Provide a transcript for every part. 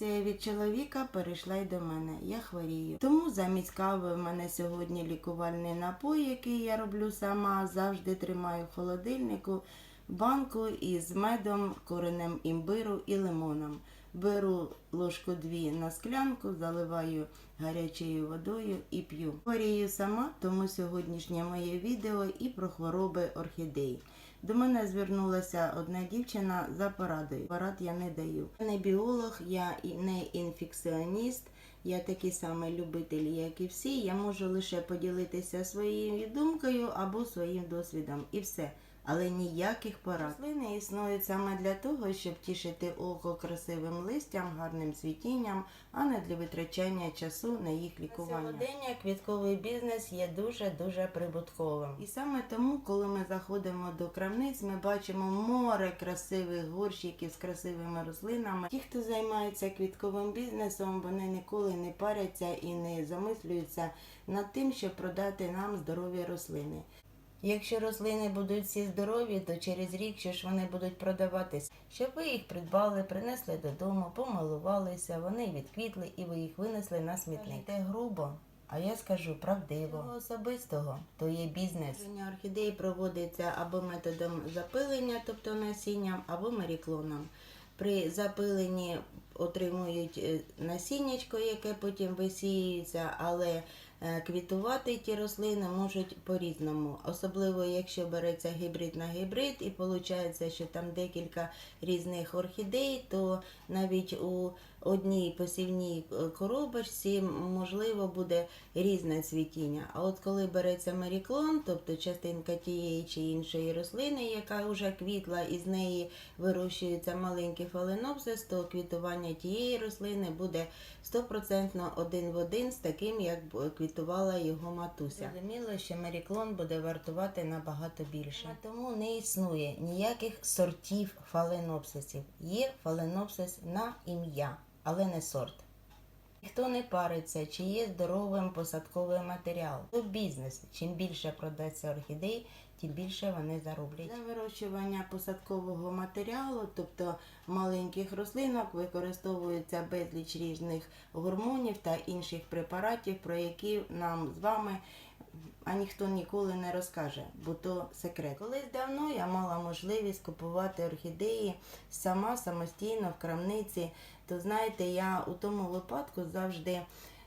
реакція від чоловіка перейшла й до мене. Я хворію. Тому замість кави в мене сьогодні лікувальний напой, який я роблю сама. Завжди тримаю в холодильнику банку із медом, коренем імбиру і лимоном. Беру ложку дві на склянку, заливаю гарячою водою і п'ю. Хворію сама, тому сьогоднішнє моє відео і про хвороби орхідей. До мене звернулася одна дівчина за порадою. Порад я не даю. Я не біолог, я не інфекціоніст. Я такий самий любитель, як і всі. Я можу лише поділитися своєю думкою або своїм досвідом, і все. Але ніяких порад. Рослини існують саме для того, щоб тішити око красивим листям, гарним цвітінням, а не для витрачання часу на їх лікування. Сьогодення квітковий бізнес є дуже дуже прибутковим. І саме тому, коли ми заходимо до крамниць, ми бачимо море красивих горщиків з красивими рослинами. Ті, хто займається квітковим бізнесом, вони ніколи не паряться і не замислюються над тим, щоб продати нам здорові рослини. Якщо рослини будуть всі здорові, то через рік що ж вони будуть продаватись, щоб ви їх придбали, принесли додому, помилувалися, вони відквітли і ви їх винесли на смітник. Це грубо, а я скажу правдиво. Цього особистого то є бізнес. Орхідеї проводиться або методом запилення, тобто насінням, або меріклоном. При запиленні отримують е, насіннячко, яке потім висіюється, але квітувати ті рослини можуть по-різному. Особливо, якщо береться гібрид на гібрид, і виходить, що там декілька різних орхідей, то навіть у одній посівній е, коробочці можливо буде різне цвітіння. А от коли береться меріклон, тобто частинка тієї чи іншої рослини, яка вже квітла, і з неї вирощується маленький фаленопсис, то квітування тієї рослини буде стопроцентно один в один з таким, як квітувала його матуся. Зрозуміло, що меріклон буде вартувати набагато більше. Тому не існує ніяких сортів фаленопсисів. Є фаленопсис на ім'я, але не сорт. Ніхто не париться, чи є здоровим посадковий матеріал. То бізнес. Чим більше продасться орхідей, тим більше вони зароблять. Для вирощування посадкового матеріалу, тобто маленьких рослинок, використовується безліч різних гормонів та інших препаратів, про які нам з вами а ніхто ніколи не розкаже, бо то секрет. Колись давно я мала можливість купувати орхідеї сама самостійно в крамниці. То знаєте, я у тому випадку завжди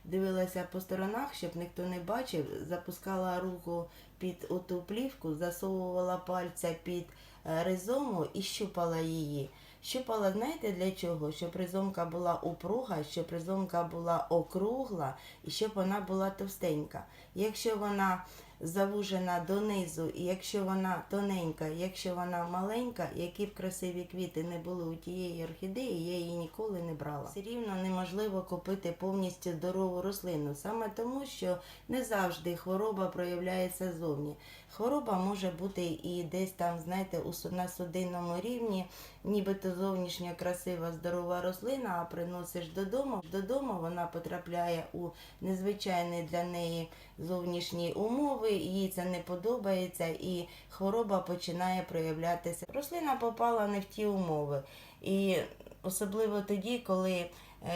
дивилася по сторонах, щоб ніхто не бачив, запускала руку під оту плівку, засовувала пальця під е, ризому і щупала її. Щупала, знаєте для чого? Щоб ризомка була упруга, щоб ризомка була округла і щоб вона була товстенька. Якщо вона завужена донизу, і якщо вона тоненька, якщо вона маленька, які б красиві квіти не були у тієї орхідеї, я її ніколи не брала. Все рівно неможливо купити повністю здорову рослину, саме тому, що не завжди хвороба проявляється зовні. Хвороба може бути і десь там, знаєте, на судинному рівні, нібито зовнішньо красива здорова рослина, а приносиш додому. Додому вона потрапляє у незвичайні для неї зовнішні умови, їй це не подобається, і хвороба починає проявлятися. Рослина попала не в ті умови. І особливо тоді, коли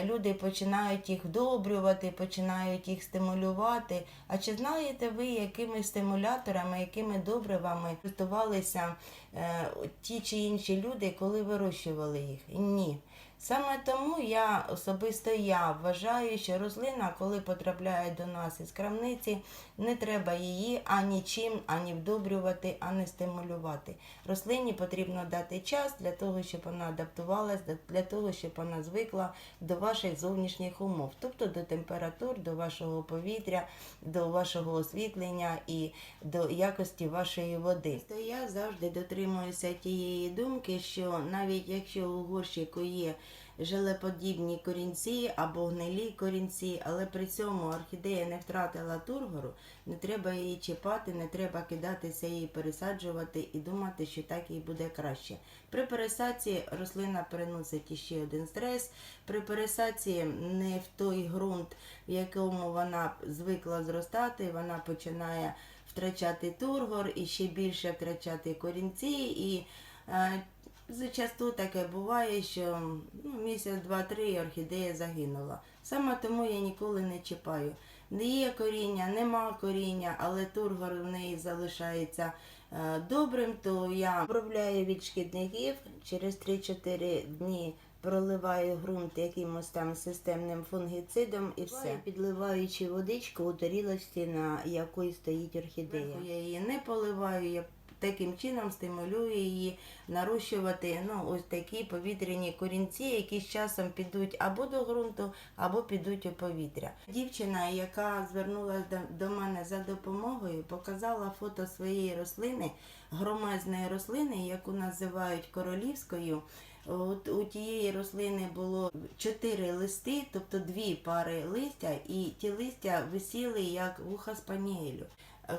люди починають їх вдобрювати, починають їх стимулювати. А чи знаєте ви, якими стимуляторами, якими добривами користувалися е, ті чи інші люди, коли вирощували їх? Ні. Саме тому я особисто я вважаю, що рослина, коли потрапляє до нас із крамниці, не треба її ані чим, ані вдобрювати, ані стимулювати. Рослині потрібно дати час для того, щоб вона адаптувалась, для того, щоб вона звикла до ваших зовнішніх умов, тобто до температур, до вашого повітря, до вашого освітлення і до якості вашої води. То я завжди дотримуюся тієї думки, що навіть якщо у горщику є желеподібні корінці або гнилі корінці, але при цьому орхідея не втратила тургору, не треба її чіпати, не треба кидатися її пересаджувати і думати, що так їй буде краще. При пересадці рослина переносить іще один стрес. При пересадці не в той ґрунт, в якому вона звикла зростати, вона починає втрачати тургор і ще більше втрачати корінці. І е, Зачасту таке буває, що ну, місяць, два-три орхідея загинула. Саме тому я ніколи не чіпаю. Не є коріння, нема коріння, але тургор в неї залишається е, добрим, то я обробляю від шкідників через 3-4 дні. Проливаю ґрунт якимось там системним фунгіцидом і все. Підливаючи водичку у тарілочці, на якої стоїть орхідея. Я її не поливаю, я таким чином стимулюю її нарощувати ну, ось такі повітряні корінці, які з часом підуть або до ґрунту, або підуть у повітря. Дівчина, яка звернулася до, мене за допомогою, показала фото своєї рослини, громезної рослини, яку називають королівською. От у тієї рослини було чотири листи, тобто дві пари листя, і ті листя висіли як вуха спаніелю.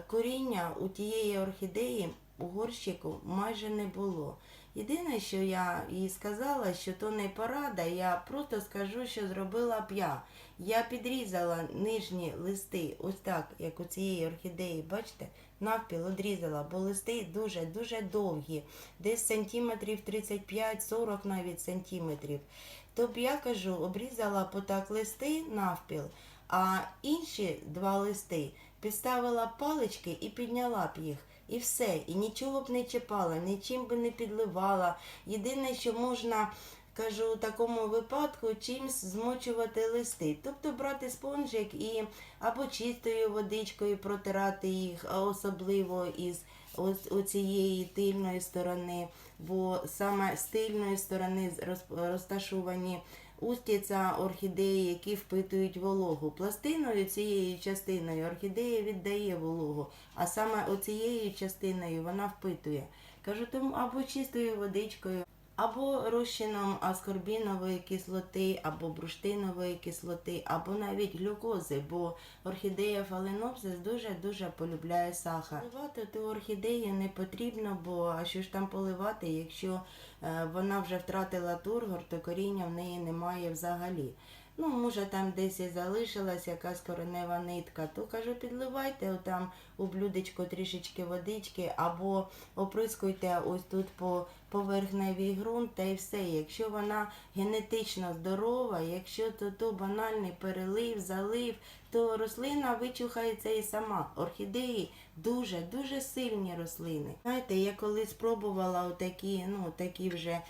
Коріння у тієї орхідеї у горщику майже не було. Єдине, що я їй сказала, що то не порада, я просто скажу, що зробила б я. Я підрізала нижні листи, ось так, як у цієї орхідеї, бачите, навпіл одрізала, бо листи дуже-дуже довгі, десь сантиметрів 35-40 навіть сантиметрів. Тобто я кажу, обрізала потак листи навпіл, а інші два листи підставила палички і підняла б їх. І все, і нічого б не чіпала, нічим би не підливала. Єдине, що можна, кажу, у такому випадку чимсь змочувати листи. Тобто брати спонжик і або чистою водичкою протирати їх, а особливо із оцієї тильної сторони, бо саме з тильної сторони роз- розташовані устіця орхідеї, які впитують вологу. Пластиною цією частиною орхідея віддає вологу, а саме оцією частиною вона впитує. Кажу, тому або чистою водичкою, або розчином аскорбінової кислоти, або бурштинової кислоти, або навіть глюкози, бо орхідея фаленопсис дуже-дуже полюбляє сахар. Поливати ту орхідею не потрібно, бо що ж там поливати, якщо е, вона вже втратила тургор, то коріння в неї немає взагалі. Ну, може, там десь і залишилась якась коренева нитка, то кажу, підливайте отам у блюдечко трішечки водички, або оприскуйте ось тут по поверхневій ґрунт та й все. Якщо вона генетично здорова, якщо то, то банальний перелив, залив, то рослина вичухається і сама. Орхідеї дуже дуже сильні рослини. Знаєте, я коли спробувала отакі, ну такі вже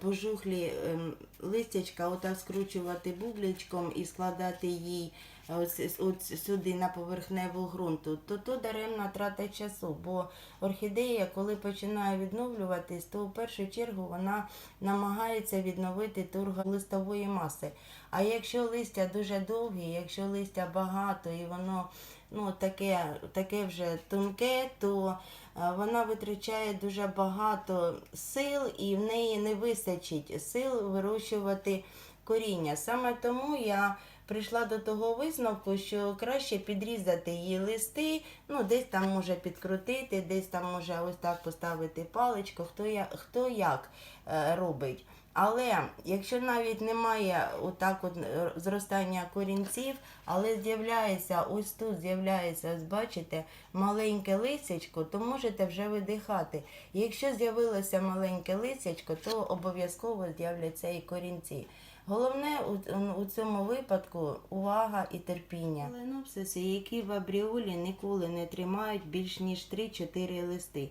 пожухлі ем, листячка, отак скручувати бубличком і складати їй ось, от сюди на поверхневу ґрунту, то то даремна трата часу. Бо орхідея, коли починає відновлюватись, то в першу чергу вона намагається відновити тургор листової маси. А якщо листя дуже довгі, якщо листя багато і воно ну, таке, таке вже тонке, то е, вона витрачає дуже багато сил і в неї не вистачить сил вирощувати коріння. Саме тому я прийшла до того висновку, що краще підрізати її листи, ну десь там може підкрутити, десь там може ось так поставити паличку, хто, я, хто як е, робить. Але якщо навіть немає отак от е, зростання корінців, але з'являється ось тут з'являється, ось бачите, маленьке лисячко, то можете вже видихати. Якщо з'явилося маленьке лисячко, то обов'язково з'являться і корінці. Головне у, у цьому випадку увага і терпіння. Ленопсиси, які в абріолі ніколи не тримають більш ніж 3-4 листи,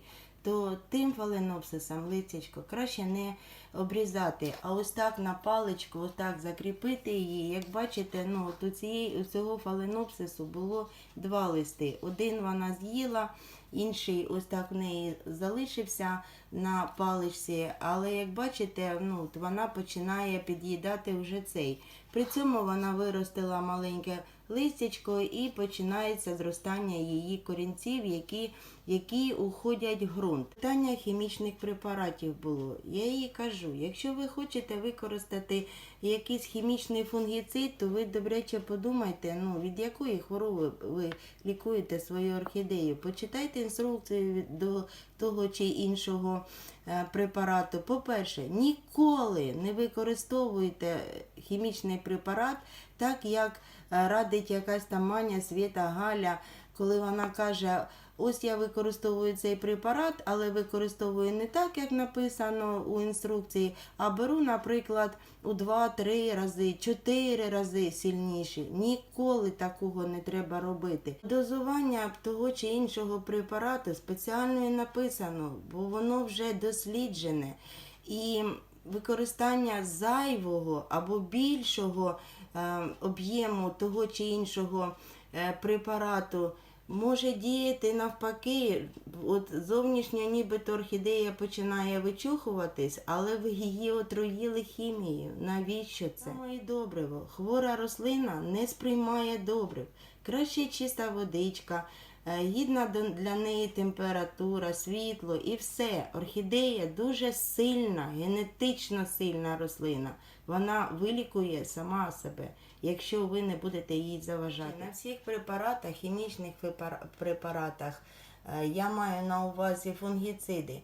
то тим фаленопсисам листячко краще не обрізати, а ось так на паличку, ось так закріпити її. Як бачите, ну у, цього фаленопсису було два листи. Один вона з'їла, інший ось так в неї залишився на паличці, але як бачите, ну, вона починає під'їдати вже цей. При цьому вона виростила маленьке листячко і починається зростання її корінців, які, які уходять в ґрунт. Питання хімічних препаратів було. Я їй кажу, якщо ви хочете використати якийсь хімічний фунгіцид, то ви добряче подумайте, ну, від якої хвороби ви лікуєте свою орхідею. Почитайте інструкцію до того чи іншого е, препарату. По-перше, ніколи не використовуйте хімічний препарат так, як е, радить якась там Маня, Світа, Галя, коли вона каже, ось я використовую цей препарат, але використовую не так, як написано у інструкції, а беру, наприклад, у 2-3 рази, 4 рази сильніше. Ніколи такого не треба робити. Дозування того чи іншого препарату спеціально і написано, бо воно вже досліджене. І використання зайвого або більшого е, об'єму того чи іншого е, препарату може діяти навпаки. От зовнішньо нібито орхідея починає вичухуватись, але ви її отруїли хімією. Навіщо це? І добриво. Хвора рослина не сприймає добрив. Краще чиста водичка. Е, Гідна для неї температура, світло і все. Орхідея дуже сильна, генетично сильна рослина. Вона вилікує сама себе, якщо ви не будете їй заважати. На всіх препаратах, хімічних препаратах, е, я маю на увазі фунгіциди.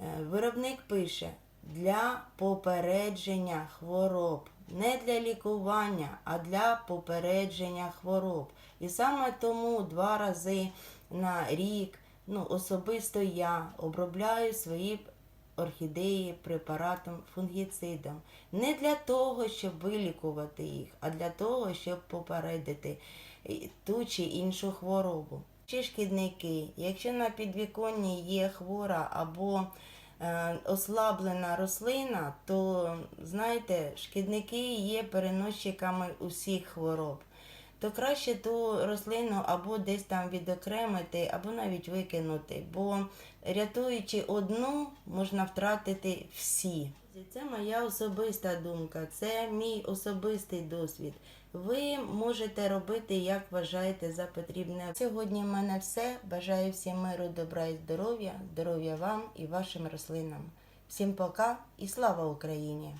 Е, Виробник пише для попередження хвороб, не для лікування, а для попередження хвороб. І саме тому два рази на рік, ну особисто я обробляю свої орхідеї препаратом фунгіцидом. Не для того, щоб вилікувати їх, а для того, щоб попередити ту чи іншу хворобу. Чи шкідники, якщо на підвіконні є хвора або е, ослаблена рослина, то знаєте, шкідники є переносчиками усіх хвороб. То краще ту рослину або десь там відокремити, або навіть викинути, бо рятуючи одну, можна втратити всі. Це моя особиста думка, це мій особистий досвід. Ви можете робити, як вважаєте за потрібне. Сьогодні в мене все. Бажаю всім миру, добра і здоров'я, здоров'я вам і вашим рослинам. Всім пока і слава Україні!